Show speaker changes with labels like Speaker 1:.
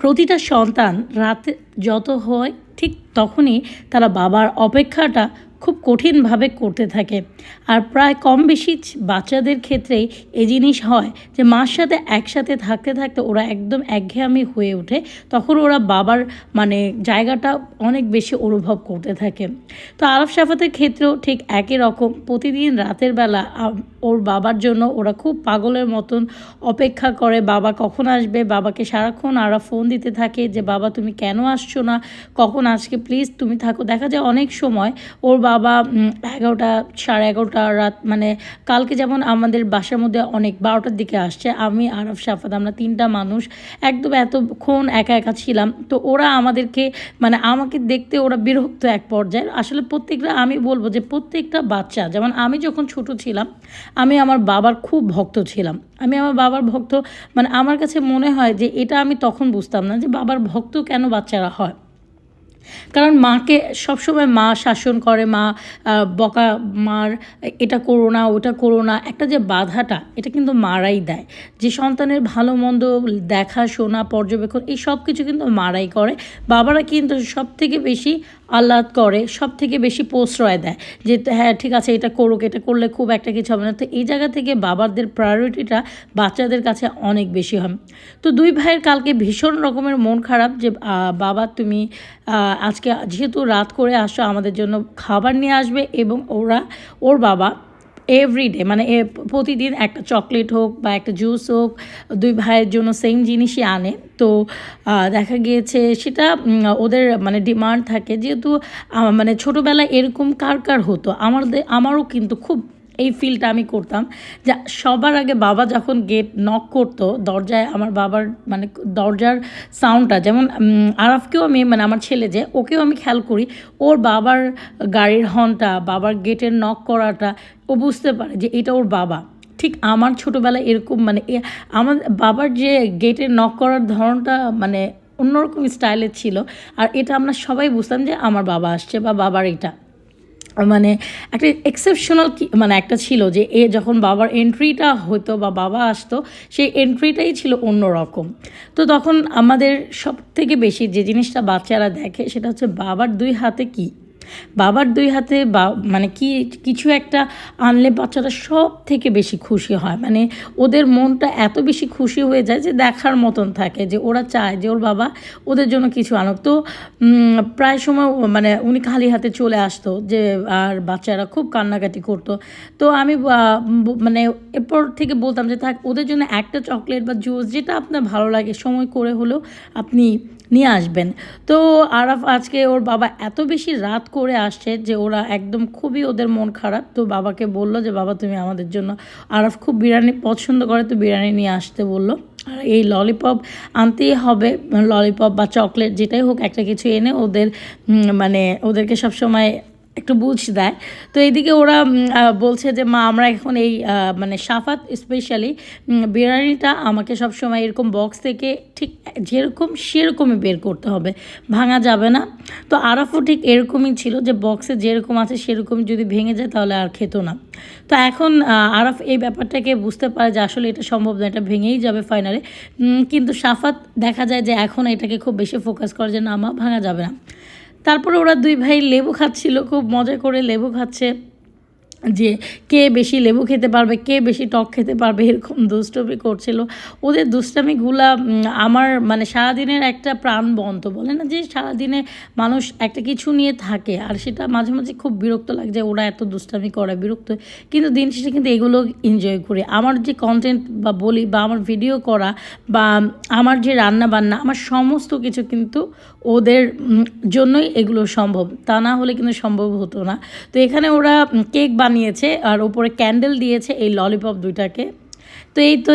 Speaker 1: প্রতিটা সন্তান রাতে যত হয় ঠিক তখনই তারা বাবার অপেক্ষাটা খুব কঠিনভাবে করতে থাকে। আর প্রায় কম বেশি বাচ্চাদের ক্ষেত্রেই এই জিনিস হয় যে, মার সাথে একসাথে থাকতে থাকতে ওরা একদম একঘেয়ামি হয়ে ওঠে। তখন ওরা বাবার মানে জায়গাটা অনেক বেশি অনুভব করতে থাকে। তো আরব সাফাতের ক্ষেত্রেও ঠিক একই রকম। প্রতিদিন রাতের বেলা ওর বাবার জন্য ওরা খুব পাগলের মতন অপেক্ষা করে, বাবা কখন আসবে? বাবাকে সারাক্ষণ আরা ফোন দিতে থাকে যে, বাবা তুমি কেন আসছো না? কখন আজকে? প্লিজ তুমি থাকো। দেখা যায় অনেক সময় ওর বাবা এগারোটা, সাড়ে এগারোটা রাত মানে কালকে যেমন আমাদের বাসার মধ্যে অনেক বারোটার দিকে আসছে, আমি আরব সাফাত, আমরা তিনটা মানুষ, একদম এতক্ষণ একা একা ছিলাম। তো ওরা আমাদেরকে মানে আমাকে দেখতে ওরা বিরক্ত এক পর্যায়ে। আসলে প্রত্যেকটা আমি বলব যে প্রত্যেকটা বাচ্চা, যেমন আমি যখন ছোট ছিলাম, আমি আমার বাবার খুব ভক্ত ছিলাম। আমি আমার বাবার ভক্ত মানে আমার কাছে মনে হয় যে এটা আমি তখন বুঝতাম না যে বাবার ভক্ত কেন বাচ্চারা হয়। কারণ মাকে সবসময় মা শাসন করে, মা বকা মার, এটা করো না, ওটা করো না, একটা যে বাধাটা, এটা কিন্তু মারাই দেয়। যে সন্তানের ভালো মন্দ দেখা, শোনা, পর্যবেক্ষণ, এই সব কিছু কিন্তু মারাই করে। বাবারা কিন্তু সব থেকে বেশি আহ্লাদ করে সব থেকে বেশি প্রশ্রয় দেয় যে হ্যাঁ ঠিক আছে, এটা করুক, এটা করলে খুব একটা কিছু হবে না। তো এই জায়গা থেকে বাবাদের প্রায়োরিটিটা বাচ্চাদের কাছে অনেক বেশি হয়। তো দুই ভাইয়ের কালকে ভীষণ রকমের মন খারাপ যে বাবা তুমি আজকে যেহেতু রাত করে আসো আমাদের জন্য খাবার নিয়ে আসবে এবং ওরা, ওর বাবা এভরিডে মানে প্রতিদিন একটা চকলেট হোক বা একটা জুস হোক, দুই ভাইয়ের জন্য সেম জিনিসই আনে। তো দেখা গিয়েছে সেটা ওদের মানে ডিমান্ড থাকে। যেহেতু মানে ছোটোবেলায় এরকম কার কার হতো? আমাদের, আমারও কিন্তু খুব এই ফিলটা আমি করতাম। যে, সবার আগে বাবা যখন গেট নক করতো, দরজায় আমার বাবার মানে দরজার সাউন্ডটা যেমন আরাফকেও আমি মানে আমার ছেলে যে, ওকেও আমি খেয়াল করি, ওর বাবার গাড়ির হর্নটা বাবার গেটের নক করাটা, ও বুঝতে পারে যে এটা ওর বাবা। ঠিক আমার ছোটোবেলায় এরকম মানে আমার বাবার যে গেটের নক করার ধরনটা মানে অন্যরকম স্টাইলের ছিল। আর এটা আমরা সবাই বুঝতাম যে, আমার বাবা আসছে বা বাবার এটা। মানে একটা এক্সেপশনাল মানে একটা ছিল যে এ যখন বাবার এন্ট্রিটা হতো বা বাবা আসতো, সেই এন্ট্রিটাই ছিল অন্য রকম। তো তখন আমাদের সব থেকে বেশি যে জিনিসটা বাচ্চারা দেখে সেটা হচ্ছে বাবার দুই হাতে কি? বাবার দুই হাতে বা মানে কি, কিছু একটা আনলে বাচ্চারা সব থেকে বেশি খুশি হয়। মানে ওদের মনটা এত বেশি খুশি হয়ে যায় যে দেখার মতন থাকে যে ওরা চায় যে ওর বাবা ওদের জন্য কিছু আনুক। তো প্রায় সময় মানে উনি খালি হাতে চলে আসতো যে আর বাচ্চারা খুব কান্নাকাটি করতো। তো আমি মানে এরপর থেকে বলতাম যে থাক, ওদের জন্য একটা চকলেট বা জুস যেটা আপনার ভালো লাগে, সময় করে হলেও আপনি নিয়ে আসবেন। তো আরাফ আজকে ওর বাবা এত বেশি রাত করে আসছে যে ওরা একদম খুবই ওদের মন খারাপ। তো বাবাকে বলল যে, বাবা, তুমি আমাদের জন্য আরাফ খুব বিরিয়ানি পছন্দ করে, তো বিরিয়ানি নিয়ে আসতে বলল। আর এই ললিপপ আনতেই হবে। ললিপপ বা চকলেট যেটাই হোক, একটা কিছু এনে ওদের মানে ওদেরকে সবসময় একটু বুঝ দেয়। তো এইদিকে ওরা বলছে যে, মা, আমরা এখন এই মানে সাফাত স্পেশালি বিরিয়ানিটা আমাকে সবসময় এরকম বক্স থেকে ঠিক যেরকম সেরকমই বের করতে হবে। ভাঙা যাবে না। তো আরাফও ঠিক এরকমই ছিল যে বক্সে যেরকম আছে সেরকম যদি ভেঙে যায় তাহলে আর খেত না। তো এখন আরাফ এই ব্যাপারটাকে বুঝতে পারে যে, আসলে এটা সম্ভব না, এটা ভেঙেই যাবে ফাইনালে কিন্তু সাফাত দেখা যায় যে, এখন এটাকে খুব বেশি ফোকাস করে যে, না, মা, ভাঙা যাবে না। তারপরে ওরা দুই ভাই লেবু খাচ্ছিল খুব মজা করে লেবু খাচ্ছে। যে কে বেশি লেবু খেতে পারবে, কে বেশি টক খেতে পারবে, এরকম দুষ্টমি করছিল। ওদের দুষ্টামিগুলা আমার মানে সারাদিনের একটা প্রাণ বন্ত বলে না যে সারাদিনে মানুষ একটা কিছু নিয়ে থাকে, আর সেটা মাঝে মাঝে খুব বিরক্ত লাগছে ওরা এত দুষ্টামি করে, বিরক্ত। কিন্তু দিন শেষে কিন্তু এগুলো এনজয় করি। আমার যে কন্টেন্ট বা বলি বা আমার ভিডিও করা বা আমার যে রান্না বান্না আমার সমস্ত কিছু কিন্তু ওদের জন্যই এগুলো সম্ভব। তা না হলে কিন্তু সম্ভব হতো না। তো এখানে ওরা কেক বানিয়েছে আর ওপরে ক্যান্ডেল দিয়েছে এই ললিপপ দুইটাকে। তো এই তো